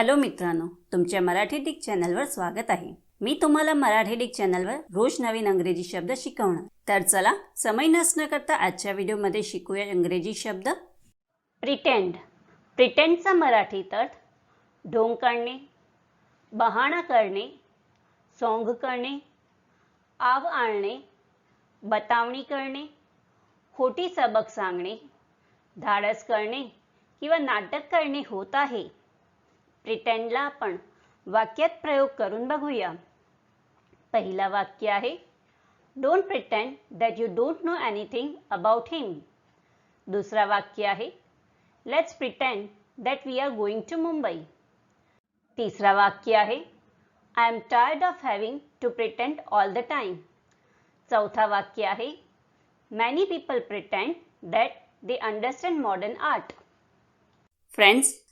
Hello मित्रांनो तुमच्या Marathi Dick चॅनलवर स्वागत आहे. मी तुम्हाला मराठी डिक चॅनलवर रोज नवीन अंग्रेजी शब्द शिकवणार. तर चला समय नसणं करता आजच्या व्हिडिओमध्ये शिकूया इंग्रजी शब्द. प्रिटेंड प्रिटेंडचा मराठीत अर्थ ढोंग करणे बहाणा करणे सोंग करणे आव आणणे बतावणी करणे खोटी सबक सांगणे धाडस करणे किंवा नाटक करणे होत आहे. प्रिटेंडला आपण वाक्यात प्रयोग करून बघूया. पहिला वाक्य आहे don't pretend that you don't know anything about him दुसरा वाक्य आहे let's pretend that we are going to Mumbai तिसरा वाक्य आहे I am tired of having to pretend all the time चौथा वाक्य आहे many people pretend that they understand modern art friends